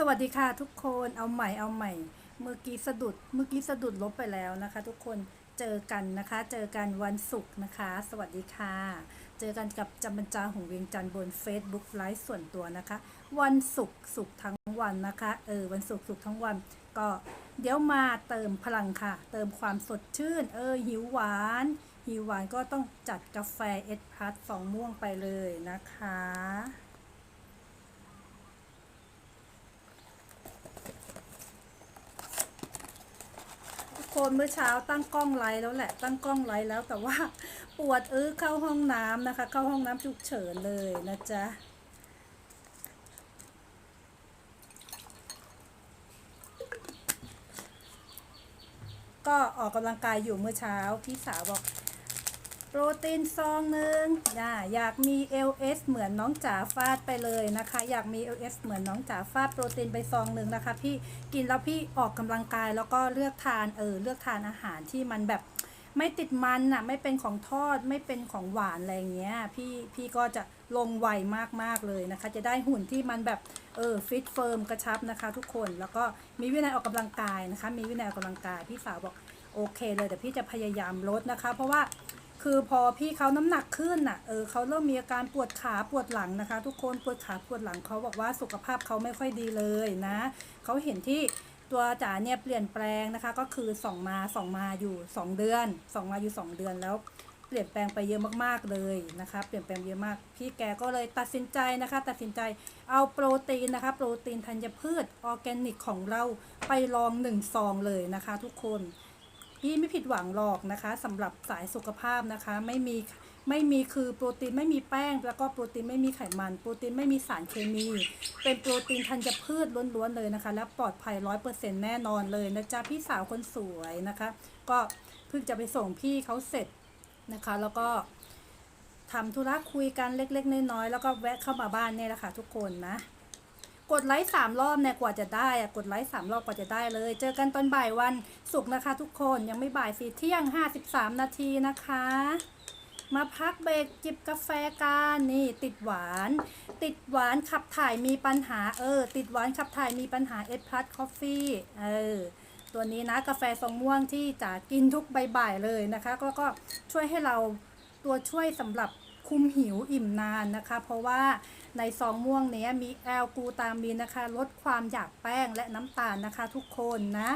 สวัสดีค่ะทุกคนเอาใหม่เอาใหม่ เมื่อกี้สะดุดเมื่อกี้สะดุดลบไปแล้วนะคะ ทุกคนเจอกันนะคะ เจอกันวันศุกร์นะคะ สวัสดีค่ะ เจอกันกับจำบรรจาหงเวียงจันทร์บน Facebook ไลฟ์ส่วนตัวนะคะ วันศุกร์ศุกร์ทั้งวันนะคะเออวันศุกร์ศุกร์ทั้งวัน ก็เดี๋ยวมาเติมพลังค่ะ เติมความสดชื่น เออหิวหวาน หิวหวานก็ต้องจัดกาแฟเอสพลัสสองม่วงไปเลยนะคะ คนเมื่อเช้าตั้งกล้องไลฟ์แล้วแหละ ตั้งกล้องไลฟ์แล้วแต่ว่าปวดเออเข้าห้องน้ำนะคะ เข้าห้องน้ำฉุกเฉินเลยนะจ๊ะก็ออกกำลังกายอยู่เมื่อเช้าพี่สาวบอก โปรตีนซองหนึ่งอ่าอยากมี LS เหมือนน้องจ๋าฟาดไปเลยนะคะ อยากมี LS เหมือนน้องจ๋าฟาดโปรตีนไปซองหนึ่งนะคะ พี่กินแล้วพี่ออกกำลังกายแล้วก็เลือกทานเออเลือกทานอาหารที่มันแบบไม่ติดมันอะไม่เป็นของทอดไม่เป็นของหวานอะไรเงี้ยพี่พี่ก็จะลงไวมากๆเลยนะคะ จะได้หุ่นที่มันแบบเออฟิตเฟิร์มกระชับนะคะ ทุกคนแล้วก็มีวินัยออกกำลังกายนะคะ มีวินัยออกกำลังกายพี่สาวบอกโอเคเลยแต่พี่จะพยายามลดนะคะ เพราะว่า คือพอพี่เขาน้ำหนักขึ้นน่ะ เออเขาเริ่มมีอาการปวดขาปวดหลังนะคะ ทุกคนปวดขาปวดหลังเขาบอกว่าสุขภาพเขาไม่ค่อยดีเลยนะเขาเห็นที่ตัวจ๋าเนี่ยเปลี่ยนแปลงนะคะ ก็คือส่องมาส่องมาอยู่ 2 เดือนส่องมาอยู่ 2 เดือนแล้วเปลี่ยนแปลงไปเยอะมากๆเลยนะคะ เปลี่ยนแปลงเยอะมาก พี่แกก็เลยตัดสินใจนะคะ ตัดสินใจเอาโปรตีนนะคะ โปรตีนธัญพืชออร์แกนิกของเราไปลองหนึ่งซองเลยนะคะ ทุกคน พี่ไม่ผิดหวังหรอกนะคะสำหรับสายสุขภาพนะคะไม่มีไม่มีคือโปรตีนไม่มีแป้ง แล้วก็โปรตีนไม่มีไขมัน โปรตีนไม่มีสารเคมี เป็นโปรตีนธัญพืชล้วนๆเลยนะคะ และปลอดภัยร้อยเปอร์เซ็นต์แน่นอนเลยนะจ๊ะพี่สาวคนสวยนะคะ ก็เพิ่งจะไปส่งพี่เขาเสร็จนะคะ แล้วก็ทำธุระคุยกันเล็กๆน้อยๆแล้วก็แวะเข้ามาบ้านเนี่ยแหละค่ะทุกคนนะ กดไลค์สามรอบเนี่ยกว่าจะได้อะกดไลค์สามรอบกว่าจะได้เลย เจอกันตอนบ่ายวันศุกร์นะคะทุกคนยังไม่บ่ายสี่เที่ยงห้าสิบสามนาทีนะคะ มาพักเบรกจิบกาแฟกันนี่ติดหวาน ติดหวานขับถ่ายมีปัญหาเออ ติดหวานขับถ่ายมีปัญหาเอสพลัสคอฟฟี่เออตัวนี้นะกาแฟทรงม่วงที่จะกินทุกใบ่ายเลยนะคะก็ก็ช่วยให้เราตัวช่วยสำหรับคุมหิวอิ่มนานนะคะ เพราะว่า ในซองม่วงเนี้ยมีแอลกูตามีนนะคะ ลดความอยากแป้งและน้ำตาลนะคะ ทุกคนนะ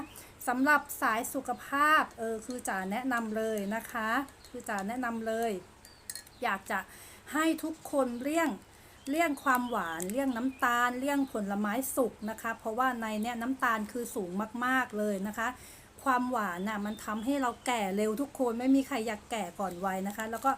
สำหรับสายสุขภาพเออคือจ๋าแนะนำเลยนะคะ คือจ๋าแนะนำเลย อยากจะให้ทุกคนเลี่ยงเลี่ยงความหวานเลี่ยงน้ำตาล เลี่ยงผลไม้สุกนะคะ เพราะว่าในเนี้ยน้ำตาลคือสูงมากๆเลยนะคะ ความหวานน่ะมันทำให้เราแก่เร็วทุกคนไม่มีใครอยากแก่ก่อนวัยนะคะ แล้วก็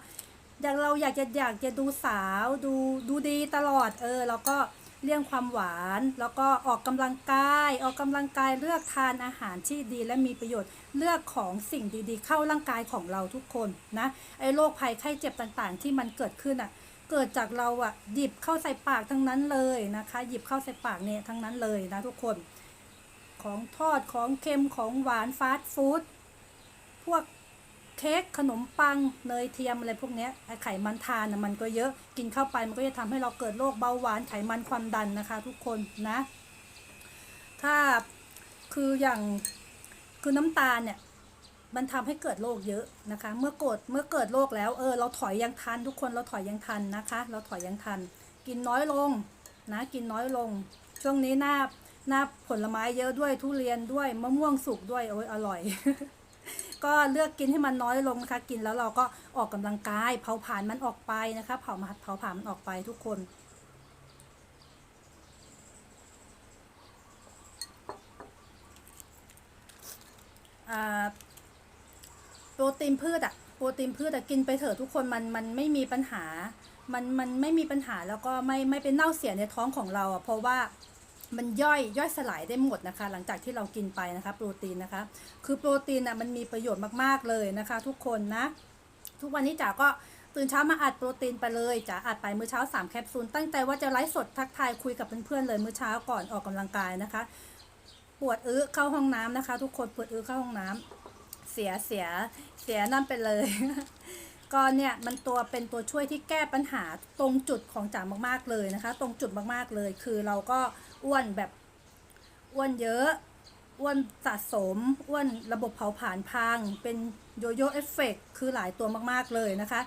อยากเราอยากจะอยากจะดูสาวดูดูดีตลอดเออแล้วก็เลี่ยงความหวาน แล้วก็ออกกำลังกาย ออกกำลังกายเลือกทานอาหารที่ดีและมีประโยชน์เลือกของสิ่งดีๆ เข้าร่างกายของเราทุกคนนะไอ้โรคภัยไข้เจ็บต่างๆ ที่มันเกิดขึ้นอะเกิดจากเราอะหยิบเข้าใส่ปากทั้งนั้นเลยนะคะ หยิบเข้าใส่ปากเนี่ยทั้งนั้นเลยนะทุกคน ของทอดของเค็มของหวานฟาสต์ฟู้ดพวก ค้กขนมปังเนยเทียมอะไรพวกนี้ไขมันทานนะมันก็เยอะกินเข้าไปมันก็จะทำให้เราเกิดโรคเบาหวานไขมันความดันนะคะทุกคนนะ ถ้าคืออย่างคือน้ำตาลเนี่ยมันทำให้เกิดโรคเยอะนะคะ เมื่อกดเมื่อเกิดโรคแล้วเออเราถอยยังทัน ทุกคนเราถอยยังทันนะคะ เราถอยยังทัน กินน้อยลงนะกินน้อยลง ช่วงนี้หน้าหน้าผลไม้เยอะด้วยทุเรียนด้วยมะม่วงสุกด้วยโอ้ยอร่อย ก็เลือกกินให้มันน้อยลงนะคะ กินแล้วเราก็ออกกำลังกาย เผาผลาญมันออกไปนะคะ เผาเผาผลาญมันออกไปทุกคนโปรตีนพืชอะโปรตีนพืชอะกินไปเถอะทุกคนมันมันไม่มีปัญหา มันมันไม่มีปัญหาแล้วก็ไม่ไม่เป็นเน่าเสียในท้องของเราอะเพราะว่า มันย่อยย่อยสลายได้หมดนะคะ หลังจากที่เรากินไปนะคะโปรตีนนะคะ คือโปรตีนอะมันมีประโยชน์มากๆเลยนะคะ ทุกคนนะ ทุกวันนี้จ๋าก็ตื่นเช้ามาอัดโปรตีนไปเลยจ๋าอัดไปมื้อเช้า3แคปซูลตั้งใจว่าจะไลฟ์สดทักทายคุยกับเพื่อนๆเลยมื้อเช้าก่อนออกกำลังกายนะคะ ปวดอื้อเข้าห้องน้ำนะคะ ทุกคนปวดอื้อเข้าห้องน้ำเสียเสียเสียนั่นไปเลย ก็เนี่ยมันตัวเป็นตัวช่วยที่แก้ปัญหาตรงจุดของจ๋ามากๆเลยนะคะ ตรงจุดมากๆเลย คือเราก็อ้วนแบบอ้วนเยอะอ้วนสะสมอ้วนระบบเผาผลาญพัง เป็นโยโย่เอฟเฟกคือหลายตัวมากๆเลยนะคะ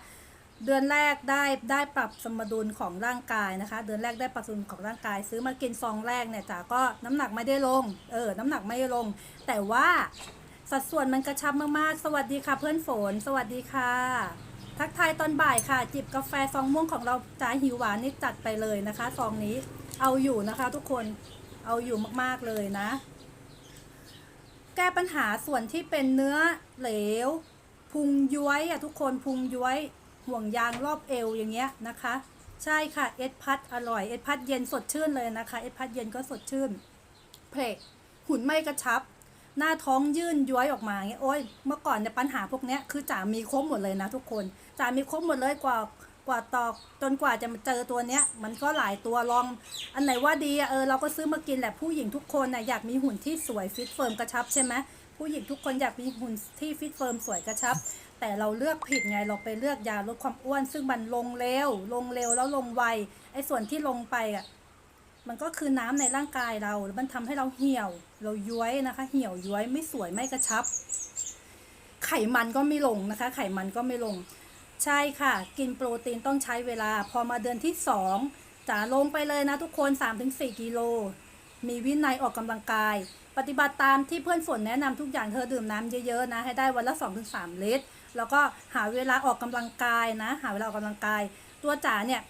เดือนแรกได้ได้ปรับสมดุลของร่างกายนะคะ เดือนแรกได้ปรับสมดุลของร่างกาย ซื้อมากินซองแรกเนี่ยจ๋าก็น้ำหนักไม่ได้ลงเออน้ำหนักไม่ได้ลง แต่ว่าสัดส่วนมันกระชับมากๆ สวัสดีค่ะเพื่อนฝน สวัสดีค่ะ ทักทายตอนบ่ายค่ะ จิบกาแฟซองม่วงของเราจ๋าหิวหวานนี่จัดไปเลยนะคะซองนี้เอาอยู่นะคะทุกคนเอาอยู่มากๆเลยนะ แก้ปัญหาส่วนที่เป็นเนื้อเหลว พุงย้วยอะทุกคนพุงย้วยห่วงยางรอบเอวอย่างเงี้ยนะคะ ใช่ค่ะเอ็ดพัดอร่อยเอ็ดพัดเย็นสดชื่นเลยนะคะเอ็ดพัดเย็นก็สดชื่นเพลกหุ่นไม่กระชับ หน้าท้องยื่นย้วยออกมาเงี้ยโอ้ยเมื่อก่อนเนี่ยปัญหาพวกเนี้ยคือจ๋ามีครบหมดเลยนะทุกคน จามีครบหมดเลยกว่ากว่าตอกจนกว่าจะมาเจอตัวเนี้ย มันก็หลายตัวลอง อันไหนว่าดีเออเราก็ซื้อมากินแหละผู้หญิงทุกคนน่ะอยากมีหุ่นที่สวยฟิตเฟิร์มกระชับใช่ไหมผู้หญิงทุกคนอยากมีหุ่นที่ฟิตเฟิร์มสวยกระชับ แต่เราเลือกผิดไงเราไปเลือกยาลดความอ้วน ซึ่งมันลงเร็ว ลงเร็วแล้วลงไวไอ้ส่วนที่ลงไปอะมันก็คือน้ำในร่างกายเราแล้วมันทำให้เราเหี่ยว เราย้วยนะคะ เหี่ยวย้วยไม่สวยไม่กระชับ ไขมันก็ไม่ลงนะคะ ไขมันก็ไม่ลง ใช่ค่ะ กินโปรตีนต้องใช้เวลา พอมาเดือนที่สองจะลงไปเลยนะทุกคน 3-4 กิโล มีวินัยออกกำลังกาย ปฏิบัติตามที่เพื่อนฝนแนะนำทุกอย่างเธอดื่มน้ำเยอะๆนะ ให้ได้วันละ 2-3 ลิตร แล้วก็หาเวลาออกกำลังกายนะ หาเวลาออกกำลังกาย ตัวจ๋าเนี่ย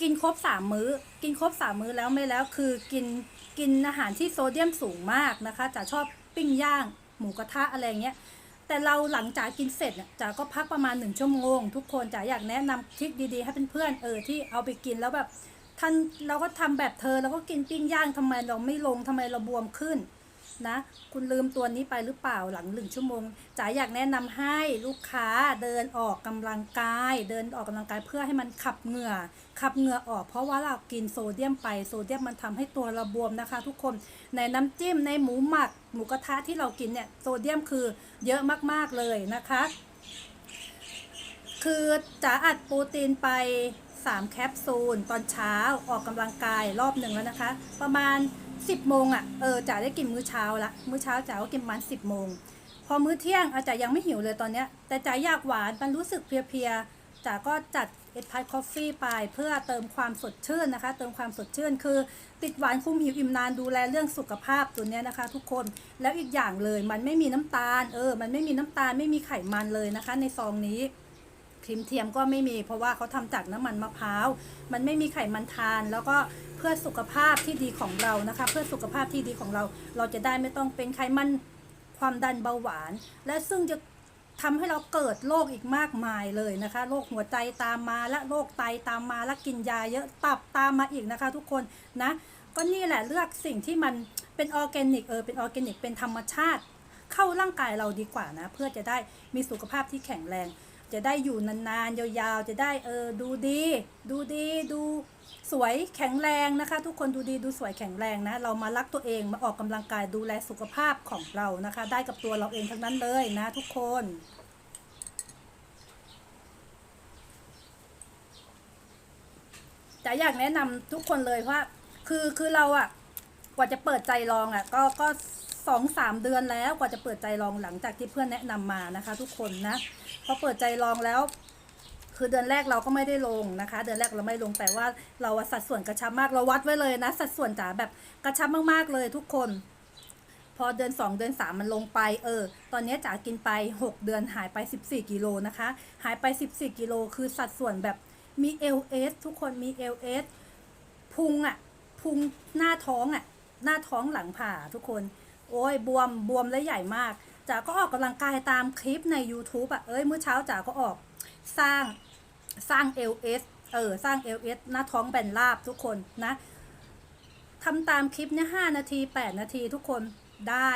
กินครบ 3 มื้อ กินครบ 3 มื้อแล้วไม่แล้วคือกินกินอาหารที่โซเดียมสูงมากนะคะจ๋าชอบปิ้งย่าง หมูกระทะอะไรเงี้ย แต่เราหลังจากกินเสร็จจ๋าก็พักประมาณหนึ่งชั่วโมง ทุกคนจ๋าอยากแนะนำทริคดีๆ ให้เพื่อนๆเออที่เอาไปกินแล้วแบบท่านเราก็ทำแบบเธอเราก็กินปิ้งย่างทำไมเราไม่ลงทำไมเราบวมขึ้น นะ คุณลืมตัวนี้ไปหรือเปล่าหลังหนึ่งชั่วโมงจ๋าอยากแนะนำให้ลูกค้าเดินออกกำลังกาย เดินออกกำลังกายเพื่อให้มันขับเหงื่อ ขับเหงื่อออก เพราะว่าเรากินโซเดียมไปโซเดียมมันทำให้ตัวเราบวมนะคะ ทุกคนในน้ำจิ้มในหมูหมักหมูกระทะที่เรากินเนี่ยโซเดียมคือเยอะมากๆเลยนะคะ คือจ๋าอัดโปรตีนไป3แคปซูล ตอนเช้าออกกำลังกายรอบหนึ่งแล้วนะคะ ประมาณ 10โมงอะ่ะเออจ๋าได้กินมื้อเช้าละมื้อเช้าจ๋าก็กินประมาณ10โมงพอมื้อเที่ยงอาจจะยังไม่หิวเลยตอนเนี้ยแต่จ๋าอยากหวานมันรู้สึกเพลียๆจ๋าก็จัดเอ็ดพายคอฟฟี่ไปเพื่อเติมความสดชื่นนะคะ เติมความสดชื่นคือ ติดหวานคุมหิวอิ่มนานดูแลเรื่องสุขภาพตัวเนี้ยนะคะ ทุกคนแล้วอีกอย่างเลยมันไม่มีน้ำตาลเออ มันไม่มีน้ำตาลไม่มีไขมันเลยนะคะ ในซองนี้ครีมเทียมก็ไม่มีเพราะว่าเขาทำจากน้ำมันมะพร้าว มันไม่มีไขมันทาน แล้วก็ เพื่อสุขภาพที่ดีของเรานะคะ เพื่อสุขภาพที่ดีของเรา เราจะได้ไม่ต้องเป็นไขมันความดันเบาหวาน และซึ่งจะทำให้เราเกิดโรคอีกมากมายเลยนะคะโรคหัวใจตามมาและโรคไตตามมาและกินยาเยอะตับตามมาอีกนะคะ ทุกคนนะก็นี่แหละเลือกสิ่งที่มันเป็นออร์แกนิกเออเป็นออร์แกนิกเป็นธรรมชาติ เข้าร่างกายเราดีกว่านะ เพื่อจะได้มีสุขภาพที่แข็งแรง จะได้อยู่นานๆยาวๆจะได้เออดูดี ดูดีดู สวยแข็งแรงนะคะ ทุกคนดูดีดูสวยแข็งแรงนะ เรามารักตัวเองมาออกกำลังกายดูแลสุขภาพของเรานะคะ ได้กับตัวเราเองทั้งนั้นเลยนะ ทุกคนแต่อยากแนะนำทุกคนเลยว่า คือคือเราอะกว่าจะเปิดใจลองอะก็ก็สองสามเดือนแล้วกว่าจะเปิดใจลองหลังจากที่เพื่อนแนะนำมานะคะ ทุกคนนะพอเปิดใจลองแล้ว คือเดือนแรกเราก็ไม่ได้ลงนะคะ เดือนแรกเราไม่ลงแต่ว่าเราสัดส่วนกระชับมากเราวัดไว้เลยนะ สัดส่วนจ๋าแบบกระชับมากๆเลยทุกคน พอเดือน 2 เดือน 3 มันลงไป เออ ตอนนี้จ๋ากินไป 6 เดือนหายไป 14 กิโลนะคะ หายไป 14 กิโลคือสัดส่วนแบบมี LS ทุกคนมี LS พุงอะพุงหน้าท้องอะหน้าท้องหลังผ่าทุกคน โอ้ยบวมบวมและใหญ่มากจ๋าก็ออกกำลังกายตามคลิปใน YouTube อะเอ้ยเมื่อเช้าจ๋าก็ออกสร้าง สร้าง LS เออสร้าง LS หน้าท้องแบนราบทุกคนนะทำตามคลิปเนี่ยห้านาที8นาทีทุกคนได้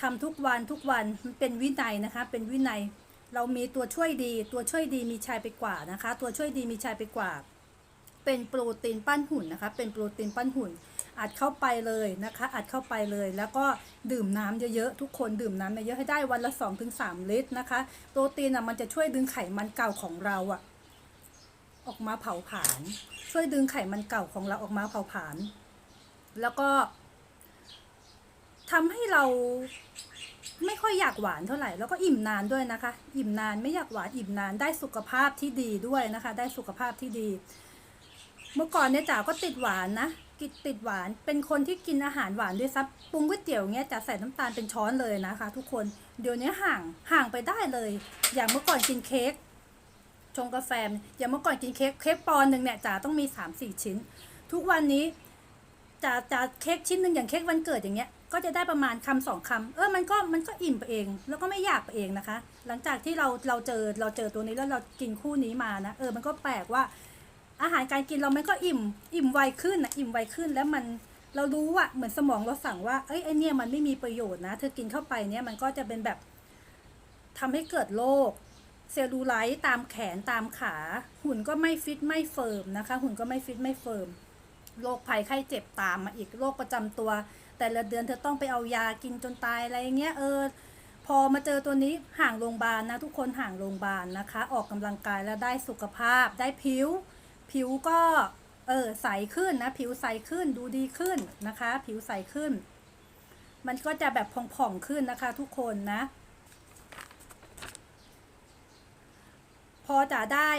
ทำทุกวันทุกวันมันเป็นวินัยนะคะ เป็นวินัยเรามีตัวช่วยดีตัวช่วยดีมีชัยไปกว่านะคะ ตัวช่วยดีมีชัยไปกว่า เป็นโปรตีนปั้นหุ่นนะคะ เป็นโปรตีนปั้นหุ่น อัดเข้าไปเลยนะคะ อัดเข้าไปเลย แล้วก็ดื่มน้ำเยอะๆทุกคนดื่มน้ำเยอะให้ได้วันละ 2-3 ลิตรนะคะ โปรตีนอะมันจะช่วยดึงไขมันเก่าของเราอะ มาเผาผลาญช่วยดึงไขมันเก่าของเราออกมาเผาผลาญแล้วก็ทำให้เราไม่ค่อยอยากหวานเท่าไหร่ แล้วก็อิ่มนานด้วยนะคะ อิ่มนานไม่อยากหวานอิ่มนานได้สุขภาพที่ดีด้วยนะคะ ได้สุขภาพที่ดี เมื่อก่อนเนี่ยจ๋าก็ติดหวานนะกินติดหวานเป็นคนที่กินอาหารหวานด้วยซับปรุงก๋วยเตี๋ยวเงี้ยจะใส่น้ำตาลเป็นช้อนเลยนะคะ ทุกคนเดี๋ยวนี้ห่างห่างไปได้เลย อย่างเมื่อก่อนกินเค้ก ชงกาแฟอย่างเมื่อก่อนกินเค้กเค้กปอนหนึ่งเนี่ยจ๋าต้องมีสามสี่ชิ้น ทุกวันนี้จะจะเค้กชิ้นหนึ่งอย่างเค้กวันเกิดอย่างเงี้ยก็จะได้ประมาณคำสองคำเออมันก็มันก็อิ่มไปเอง แล้วก็ไม่อยากไปเองนะคะ หลังจากที่เราเราเจอเราเจอตัวนี้แล้วเรากินคู่นี้มานะเออมันก็แปลกว่า อาหารการกินเรามันก็อิ่ม อิ่มไวขึ้นนะอิ่มไวขึ้นแล้วมันเรารู้ว่าเหมือนสมองเราสั่งว่าเอ้ยไอเนี่ยมันไม่มีประโยชน์นะ เธอกินเข้าไปเนี่ยมันก็จะเป็นแบบทำให้เกิดโรค เซลลูไลท์ตามแขนตามขา หุ่นก็ไม่ฟิตไม่เฟิร์มนะคะ หุ่นก็ไม่ฟิตไม่เฟิร์มโรคภัยไข้เจ็บตามมาอีกโรคประจำตัว แต่ละเดือนเธอต้องไปเอายากินจนตายอะไรเงี้ยเออพอมาเจอตัวนี้ห่างโรงพยาบาลนะทุกคนห่างโรงพยาบาลนะคะ ออกกำลังกายแล้วได้สุขภาพ ได้ผิว ผิวก็เออใสขึ้นนะผิวใสขึ้นดูดีขึ้นนะคะ ผิวใสขึ้น มันก็จะแบบผ่องๆขึ้นนะคะ ทุกคนนะ อจะได้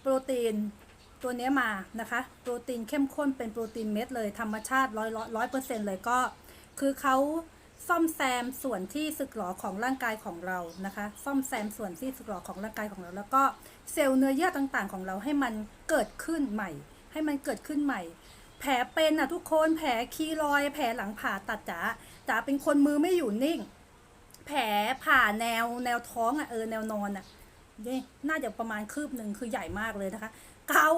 โปรตีนตัวนี้มานะคะ โปรตีนเข้มข้นเป็นโปรตีนเม็ดเลยธรรมชาติร้อยร้อยเปอร์เซ็นเลยก็ คือเขาซ่อมแซมส่วนที่สึกหรอของร่างกายของเรานะคะ ซ่อมแซมส่วนที่สึกหรอของร่างกายของเรา แล้วก็เซลล์เนื้อเยื่อต่างๆ ของเราให้มันเกิดขึ้นใหม่ ให้มันเกิดขึ้นใหม่ แผลเป็นอะทุกคนแผลคีรอย แผลหลังผ่าตัดจ๋าจ๋าเป็นคนมือไม่อยู่นิ่ง แผลผ่าแนวแนวท้องอะเออแนวนอนอะ นี่น่าจะประมาณคืบหนึ่งคือใหญ่มากเลยนะคะ เกา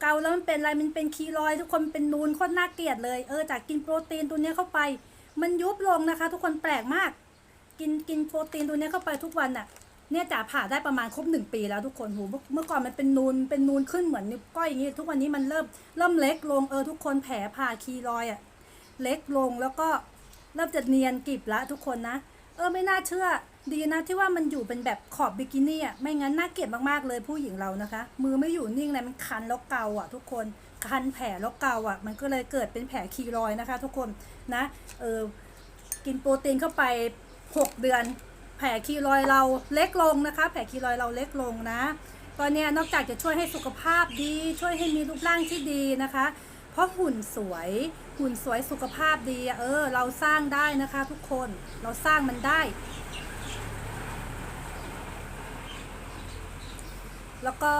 เกาแล้วมันเป็นอะไรมันเป็นคีรอยทุกคนเป็นนูนโคตรน่าเกลียดเลยเออจากกินโปรตีนตัวเนี้ยเข้าไป มันยุบลงนะคะ ทุกคนแปลกมาก กินกินโปรตีนตัวเนี้ยเข้าไปทุกวันน่ะเนี่ยจ๋าผ่าได้ประมาณครบหนึ่งปีแล้วทุกคนหเมื่อเมื่อก่อนมันเป็นนูนเป็นนูนขึ้นเหมือนนิ้วก้อยอย่างงี้ทุกวันนี้มันเริ่มเริ่มเล็กลงเออทุกคนแผลผ่าคีรอยอะเล็กลงแล้วก็เริ่มจะเนียนกริบละทุกคนนะ เออไม่น่าเชื่อ ดีนะที่ว่ามันอยู่เป็นแบบขอบบิกินี่อะไม่งั้นน่าเกลียดมากๆเลยผู้หญิงเรานะคะ มือไม่อยู่นิ่งเลยมันคันแล้วเกาอะ ทุกคนคันแผลแล้วเกาอะ มันก็เลยเกิดเป็นแผลคีรอยนะคะ ทุกคนนะเออกินโปรตีนเข้าไป 6 เดือน แผลคีรอยเราเล็กลงนะคะ แผลคีรอยเราเล็กลงนะตอนเนี้ยนอกจากจะช่วยให้สุขภาพดี ช่วยให้มีรูปร่างที่ดีนะคะ เพราะหุ่นสวยหุ่นสวยสุขภาพดีอะเออ เราสร้างได้นะคะ ทุกคนเราสร้างมันได้ แล้วก็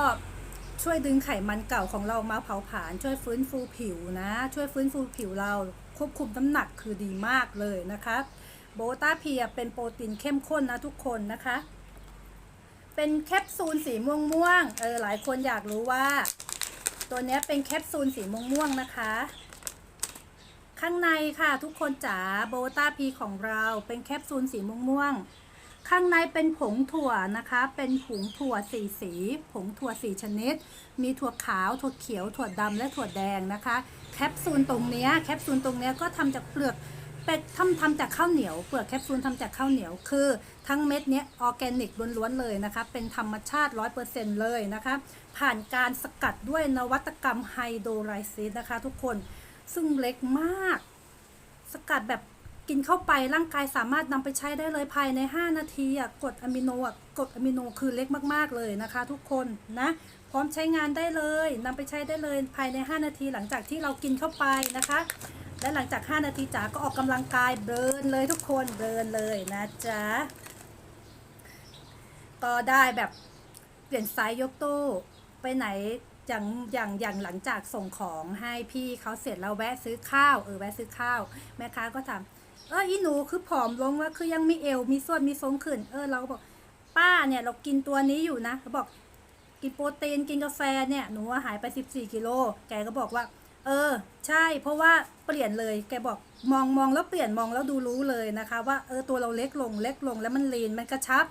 ช่วยดึงไขมันเก่าของเรามาเผาผลาญช่วยฟื้นฟูผิวนะ ช่วยฟื้นฟูผิวเราควบคุมน้ำหนักคือดีมากเลยนะคะโบต้าเพียเป็นโปรตีนเข้มข้นนะทุกคนนะคะ เป็นแคปซูลสีม่วงม่วงๆเออหลายคนอยากรู้ว่า ตัวนี้เป็นแคปซูลสีม่วงม่วงๆนะคะ ข้างในค่ะทุกคนจ๋าโบต้าพีของเราเป็นแคปซูลสีม่วงม่วงๆ ข้างในเป็นผงถั่วนะคะ เป็นผงถั่วสีสี ผงถั่วสีชนิด มีถั่วขาว ถั่วเขียว ถั่วดำและถั่วแดงนะคะ แคปซูลตรงเนี้ยแคปซูลตรงเนี้ยก็ทำจากเปลือกเป็ดทำทำจากข้าวเหนียว เปลือกแคปซูลทำจากข้าวเหนียว คือทั้งเม็ดเนี้ยออแกนิกล้วนๆเลยนะคะ เป็นธรรมชาติ 100%เลยนะคะ ผ่านการสกัดด้วยนวัตกรรมไฮโดรไลซิสนะคะ ทุกคน ซึ่งเล็กมาก สกัดแบบ กินเข้าไปร่างกายสามารถนำไปใช้ได้เลยภายใน 5 นาทีอะกดอะมิโนอะกดอะมิโนคือเล็กมากๆเลยนะคะ ทุกคนนะพร้อมใช้งานได้เลยนำไปใช้ได้เลยภายใน 5 นาทีหลังจากที่เรากินเข้าไปนะคะ และหลังจาก 5 นาทีจ๋าก็ออกกำลังกายเบิร์นเลยทุกคนเบิร์นเลยนะจ๊ะก็ได้แบบเปลี่ยนไซส์ยกตู้ไปไหนอย่างอย่างอย่างหลังจากส่งของให้พี่เขาเสร็จแล้วแวะซื้อข้าวเออแวะซื้อข้าว แม่ค้าก็ถาม เอออีหนูคือผอมลงว่าคือยังมีเอวมีส่วนมีทรงขึ้น เออเราก็บอก ป้าเนี่ยเรากินตัวนี้อยู่นะเขาบอกกินโปรตีนกินกาแฟเนี่ยหนูว่าหายไป 14กิโลแกก็บอกว่า เออ ใช่ เพราะว่าเปลี่ยนเลยแกบอกมองมองแล้วเปลี่ยนมองแล้วดูรู้เลยนะคะ ว่าเออตัวเราเล็กลงเล็กลงแล้วมันลีนมันกระชับ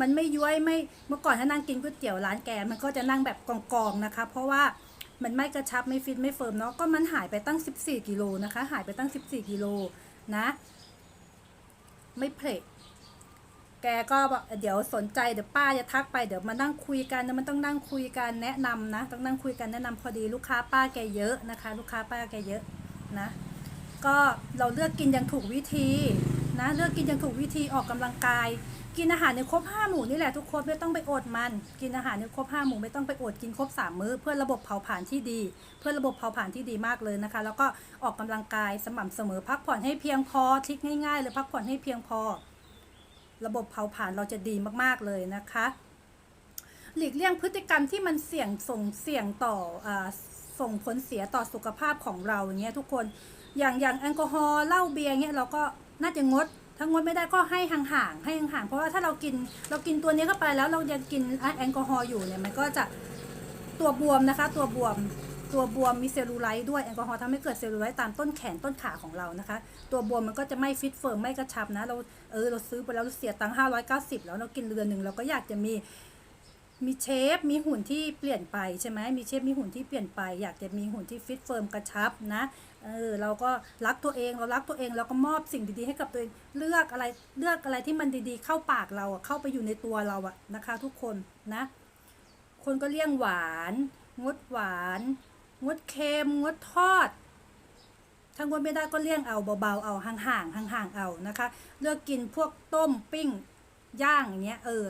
มันไม่ย้วยไม่เมื่อก่อนถ้านั่งกินก๋วยเตี๋ยวร้านแกมันก็จะนั่งแบบกองๆนะคะ เพราะว่ามันไม่กระชับไม่ฟิตไม่เฟิร์มเนาะก็มันหายไปตั้ง 14 กิโลนะคะ หายไปตั้ง 14 กิโลนะ ไม่เพลทแกก็เดี๋ยวสนใจเดี๋ยวป้าจะทักไปเดี๋ยวมานั่งคุยกันนะมันต้องนั่งคุยกันแนะนำนะ ต้องนั่งคุยกันแนะนำพอดีลูกค้าป้าแกเยอะนะคะ ลูกค้าป้าแกเยอะนะ ก็เราเลือกกินอย่างถูกวิธี นะเลือกกินอย่างถูกวิธีออกกำลังกาย กินอาหารในครบห้าหมู่นี่แหละทุกคนไม่ต้องไปอดมัน กินอาหารในครบห้าหมู่ไม่ต้องไปอดกินครบสามมื้อ เพื่อระบบเผาผลาญที่ดี เพื่อระบบเผาผลาญที่ดีมากเลยนะคะ แล้วก็ออกกำลังกายสม่ำเสมอพักผ่อนให้เพียงพอทิกง่ายๆเลยพักผ่อนให้เพียงพอ ระบบเผาผลาญเราจะดีมากๆเลยนะคะหลีกเลี่ยงพฤติกรรมที่มันเสี่ยงส่งเสี่ยงต่ออส่งผลเสียต่อสุขภาพของเราอย่างเงี้ยทุกคนอย่างอย่างแอลกอฮอล์เหล้าเบียร์เงี้ยเราก็ น่าจะงด ถ้างดไม่ได้ก็ให้ห่างๆให้ห่างๆเพราะว่าถ้าเรากินเรากินตัวนี้เข้าไปแล้วเรายังกินแอลกอฮอล์อยู่เนี่ยมันก็จะตัวบวมนะคะ ตัวบวมตัวบวมมีเซลลูไลท์ด้วยแอลกอฮอล์ทำให้เกิดเซลลูไลท์ตามต้นแขนต้นขาของเรานะคะ ตัวบวมมันก็จะไม่ฟิตเฟิร์มไม่กระชับนะ เราเออเราซื้อไปแล้วเราเสียตังค์ห้าร้อยเก้าสิบแล้วเรากินเรือนหนึ่งเราก็อยากจะมีมีเชฟมีหุ่นที่เปลี่ยนไปใช่ไหมมีเชฟมีหุ่นที่เปลี่ยนไป อยากจะมีหุ่นที่ฟิตเฟิร์มกระชับนะ เออเราก็รักตัวเองเรารักตัวเองเราก็มอบสิ่งดีๆ ให้กับตัวเองเลือกอะไรเลือกอะไรที่มันดีๆ เข้าปากเราอะเข้าไปอยู่ในตัวเราอะนะคะ ทุกคนนะ คนก็เลี่ยงหวาน งดหวาน งดเค็มงดทอดถ้างดไม่ได้ก็เลี่ยงเอาเบาๆเอาห่างๆห่างๆเอานะคะ เลือกกินพวกต้มปิ้งย่างอย่างเงี้ยเออ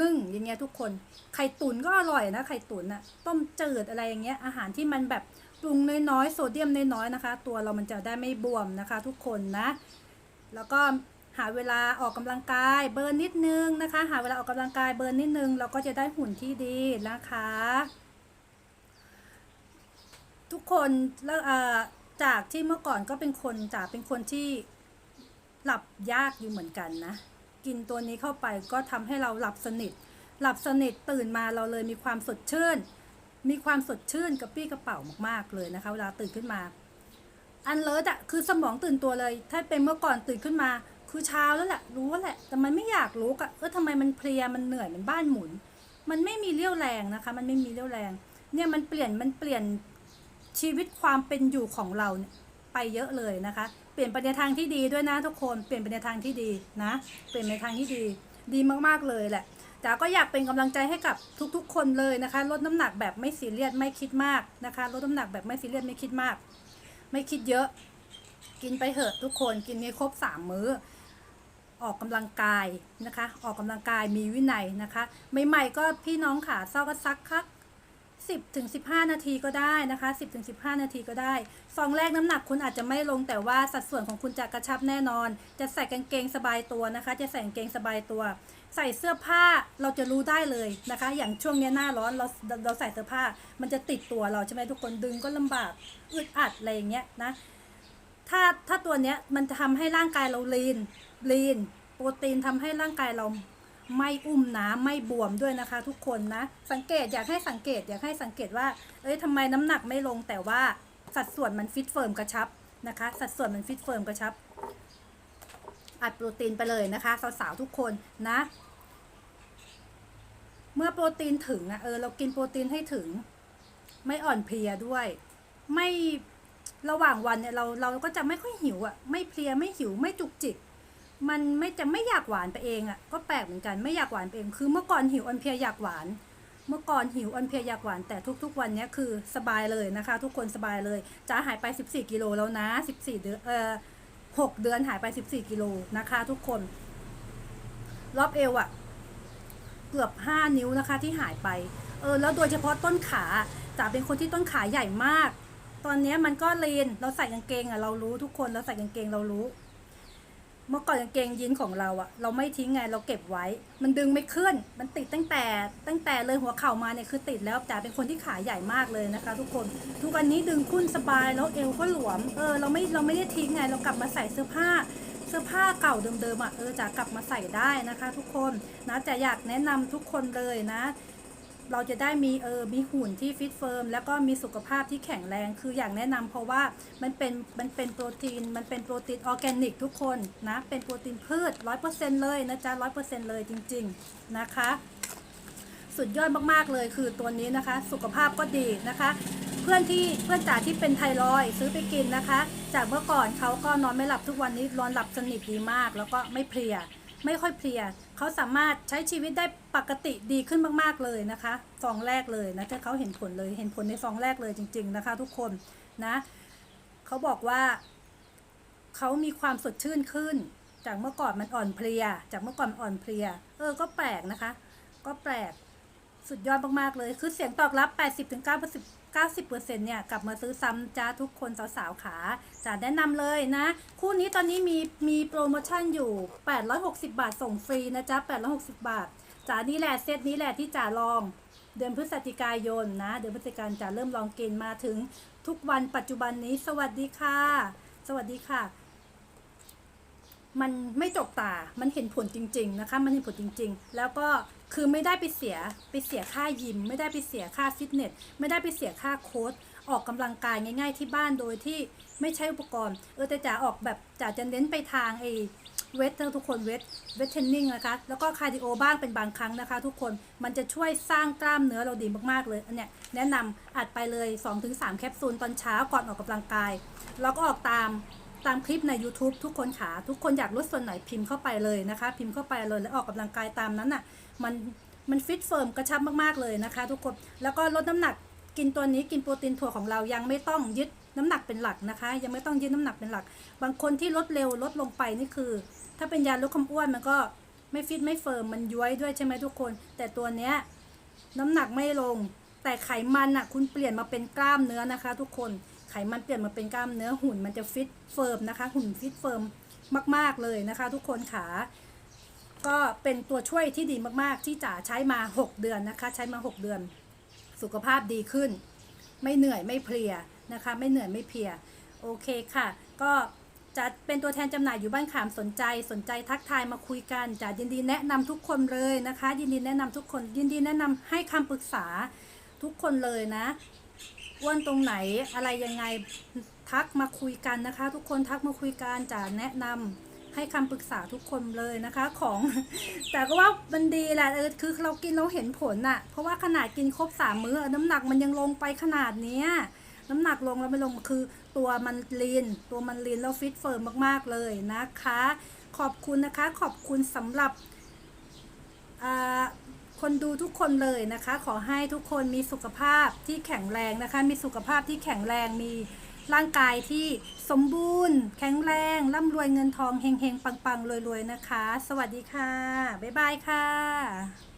นึ่งอย่างเงี้ยทุกคน ไข่ตุ๋นก็อร่อยนะไข่ตุ๋นอะต้มจืดอะไรอย่างเงี้ยอาหารที่มันแบบ ปรุงน้อยๆโซเดียมน้อยๆนะคะ ตัวเรามันจะได้ไม่บวมนะคะ ทุกคนนะ แล้วก็หาเวลาออกกำลังกายเบิร์นนิดนึงนะคะ หาเวลาออกกำลังกายเบิร์นนิดนึง เราก็จะได้หุ่นที่ดีนะคะ ทุกคนแล้วจากที่เมื่อก่อนก็เป็นคนจากเป็นคนที่หลับยากอยู่เหมือนกันนะ กินตัวนี้เข้าไปก็ทำให้เราหลับสนิท หลับสนิทตื่นมาเราเลยมีความสดชื่น มีความสดชื่นกระปี้กระเป๋ามากๆเลยนะคะ เวลาตื่นขึ้นมา อันเลิศอะคือสมองตื่นตัวเลย ถ้าเป็นเมื่อก่อนตื่นขึ้นมา คือเช้าแล้วแหละรู้แล้วแหละ แต่มันไม่อยากรู้อะเออทำไมมันเพลียมันเหนื่อยมันบ้านหมุน มันไม่มีเรี่ยวแรงนะคะ มันไม่มีเรี่ยวแรง เนี่ยมันเปลี่ยนมันเปลี่ยนชีวิตความเป็นอยู่ของเราเนี่ยไปเยอะเลยนะคะ เปลี่ยนไปในทางที่ดีด้วยนะทุกคน เปลี่ยนไปในทางที่ดีนะ เปลี่ยนในทางที่ดี ดีมากๆเลยแหละ จ๋าก็อยากเป็นกำลังใจให้กับทุกๆ คนเลยนะคะ ลดน้ำหนักแบบไม่ซีเรียสไม่คิดมากนะคะ ลดน้ำหนักแบบไม่ซีเรียสไม่คิดมาก ไม่คิดเยอะ กินไปเถอะทุกคนกินให้ครบสามมื้อ ออกกำลังกายนะคะ ออกกำลังกายมีวินัยนะคะใหม่ๆก็พี่น้องขาเศร้าก็ซักคัก 10ถึง15 นาทีก็ได้นะคะ 10ถึง15 นาทีก็ได้ซองแรกน้ำหนักคุณอาจจะไม่ลงแต่ว่าสัดส่วนของคุณจะกระชับแน่นอน จะใส่กางเกงสบายตัวนะคะ จะใส่กางเกงสบายตัว ใส่เสื้อผ้าเราจะรู้ได้เลยนะคะ อย่างช่วงนี้หน้าร้อนเราเราใส่เสื้อผ้ามันจะติดตัวเราใช่ไหมทุกคนดึงก็ลำบากอึดอัดอะไรอย่างเงี้ยนะถ้าถ้าตัวเนี้ยมันจะทำให้ร่างกายเราลีนลีนโปรตีนทำให้ร่างกายเรา ไม่อุ้มน้ำไม่บวมด้วยนะคะ ทุกคนนะ สังเกตอยากให้สังเกตอยากให้สังเกตว่า เอ้ยทำไมน้ำหนักไม่ลงแต่ว่าสัดส่วนมันฟิตเฟิร์มกระชับนะคะ สัดส่วนมันฟิตเฟิร์มกระชับ อัดโปรตีนไปเลยนะคะ สาวๆทุกคนนะ เมื่อโปรตีนถึงอะเออเรากินโปรตีนให้ถึง ไม่อ่อนเพลียด้วย ไม่ระหว่างวันเนี่ยเราเราก็จะไม่ค่อยหิวอะไม่เพลียไม่หิวไม่จุกจิก มันไม่จะไม่อยากหวานไปเองอะก็แปลกเหมือนกันไม่อยากหวานไปเอง คือเมื่อก่อนหิวอ่อนเพลียอยากหวาน เมื่อก่อนหิวอ่อนเพลียอยากหวานแต่ทุก ๆ วันนี้คือสบายเลยนะคะ ทุกคนสบายเลยจะหายไป 14 กิโลแล้วนะ 14 เดือนเอ่อ6เดือนหายไป 14 กิโลนะคะ ทุกคน รอบเอวอะเกือบ 5 นิ้วนะคะที่หายไปเออแล้วโดยเฉพาะต้นขาจ๋าเป็นคนที่ต้นขาใหญ่มาก ตอนนี้มันก็เลนเราใส่กางเกงอะเรารู้ทุกคนเราใส่กางเกงเรารู้ เมื่อก่อนกางเกงยีนของเราอะเราไม่ทิ้งไงเราเก็บไว้ มันดึงไม่ขึ้น มันติดตั้งแต่ ตั้งแต่เลยหัวเข่ามาเนี่ยคือติดแล้วจ๋าเป็นคนที่ขาใหญ่มากเลยนะคะ ทุกคนทุกวันนี้ดึงขึ้นสบายแล้วเอวก็หลวมเออเราไม่เราไม่ได้ทิ้งไงเรากลับมาใส่เสื้อผ้าเสื้อผ้าเก่าเดิมๆอะเออจ๋ากลับมาใส่ได้นะคะ ทุกคนนะจะอยากแนะนำทุกคนเลยนะ เราจะได้มีเออมีหุ่นที่ฟิตเฟิร์มแล้วก็มีสุขภาพที่แข็งแรงคืออย่างแนะนำเพราะว่ามันเป็นมันเป็นโปรตีน มันเป็นโปรตีนออร์แกนิกทุกคนนะเป็นโปรตีนพืชร้อยเปอร์เซ็นเลยนะจ๊ะร้อยเปอร์เซ็นเลยจริง ๆนะคะ สุดยอดมากๆเลยคือตัวนี้นะคะ สุขภาพก็ดีนะคะ เพื่อนที่เพื่อนจ๋าที่เป็นไทรอยซื้อไปกินนะคะ จากเมื่อก่อนเขาก็นอนไม่หลับทุกวันนี้นอนหลับสนิทดีมาก แล้วก็ไม่เพลีย ไม่ค่อยเพลีย เขาสามารถใช้ชีวิตได้ปกติดีขึ้นมากๆเลยนะคะฟองแรกเลยนะถ้าเขาเห็นผลเลยเห็นผลในฟองแรกเลยจริง ๆนะคะ ทุกคนนะเขาบอกว่า เขามีความสดชื่นขึ้น จากเมื่อก่อนมันอ่อนเพลีย จากเมื่อก่อนอ่อนเพลีย เออ ก็แปลกนะคะ ก็แปลกสุดยอดมากๆเลย คือเสียงตอบรับ 80-90% 90%เนี่ยกลับมาซื้อซ้ำจ้าทุกคนสาวๆขาจะแนะนำเลยนะ คู่นี้ตอนนี้มีมีโปรโมชั่นอยู่ 860 บาทส่งฟรีนะจ๊ะ860 บาทจ๋านี่แหละเซตนี้แหละที่จ๋าลอง เดือนพฤศจิกายนนะ เดือนพฤศจิกายนจ๋าเริ่มลองกินมาถึงทุกวันปัจจุบันนี้ สวัสดีค่ะ สวัสดีค่ะ มันไม่จกตา มันเห็นผลจริง ๆ นะคะ มันเห็นผลจริง ๆ แล้วก็คือไม่ได้ไปเสียไปเสียค่ายิม ไม่ได้ไปเสียค่าฟิตเนส ไม่ได้ไปเสียค่าโค้ด ออกกำลังกายง่าย ๆ ที่บ้านโดยที่ไม่ใช้อุปกรณ์ เออแต่จ๋าออกแบบจ๋าจะเน้นไปทางไอ้เวททุกคนเวทเวทเทรนนิ่งนะคะ แล้วก็คาร์ดิโอบ้างเป็นบางครั้งนะคะ ทุกคน มันจะช่วยสร้างกล้ามเนื้อเราดีมากๆเลย อันเนี้ยแนะนำอัดไปเลย 2-3 แคปซูลตอนเช้าก่อนออกกำลังกาย แล้วก็ออกตาม ตามคลิปใน YouTube ทุกคนขาทุกคนอยากลดส่วนไหนพิมพ์เข้าไปเลยนะคะ พิมพ์เข้าไปเลยแล้วออกกำลังกายตามนั้นน่ะมันมันฟิตเฟิร์มกระชับมากๆเลยนะคะ ทุกคนแล้วก็ลดน้ำหนักกินตัวนี้กินโปรตีนถั่วของเรายังไม่ต้องยึดน้ำหนักเป็นหลักนะคะ ยังไม่ต้องยึดน้ำหนักเป็นหลัก บางคนที่ลดเร็วลดลงไปนี่คือ ถ้าเป็นยาลดความอ้วนมันก็ไม่ฟิตไม่เฟิร์มมันย้วยด้วยใช่ไหมทุกคน แต่ตัวเนี้ยน้ำหนักไม่ลง แต่ไขมันอะคุณเปลี่ยนมาเป็นกล้ามเนื้อนะคะ ทุกคน ไขมันเปลี่ยนมาเป็นกล้ามเนื้อหุ่นมันจะฟิตเฟิร์มนะคะ หุ่นฟิตเฟิร์มมาก ๆ เลยนะคะ ทุกคนขา ก็เป็นตัวช่วยที่ดีมากๆ ที่จ๋าใช้มา 6 เดือนนะคะ ใช้มา 6 เดือน สุขภาพดีขึ้น ไม่เหนื่อยไม่เพลียนะคะ ไม่เหนื่อยไม่เพลีย โอเคค่ะ ก็จะเป็นตัวแทนจำหน่ายอยู่บ้านขามสนใจสนใจทักทายมาคุยกันจะยินดีแนะนำทุกคนเลยนะคะ ยินดีแนะนำทุกคน ยินดีแนะนำให้คำปรึกษาทุกคนเลยนะ อ้วนตรงไหนอะไรยังไงทักมาคุยกันนะคะ ทุกคนทักมาคุยกันจะแนะนำให้คำปรึกษาทุกคนเลยนะคะของ แต่ก็ว่ามันดีแหละเออคือเรากินเราเห็นผลน่ะ เพราะว่าขนาดกินครบสามมื้อน้ำหนักมันยังลงไปขนาดเนี้ยน้ำหนักลงแล้วไม่ลงคือตัวมันลีนตัวมันลีนแล้วฟิตเฟิร์มมากๆเลยนะคะ ขอบคุณนะคะ ขอบคุณสำหรับอ่า คนดูทุกคนเลยนะคะ ขอให้ทุกคนมีสุขภาพที่แข็งแรงนะคะ มีสุขภาพที่แข็งแรงมีร่างกายที่สมบูรณ์ แข็งแรงร่ำรวยเงินทองเฮงๆปังๆรวยๆนะคะ สวัสดีค่ะ บ๊ายบายค่ะ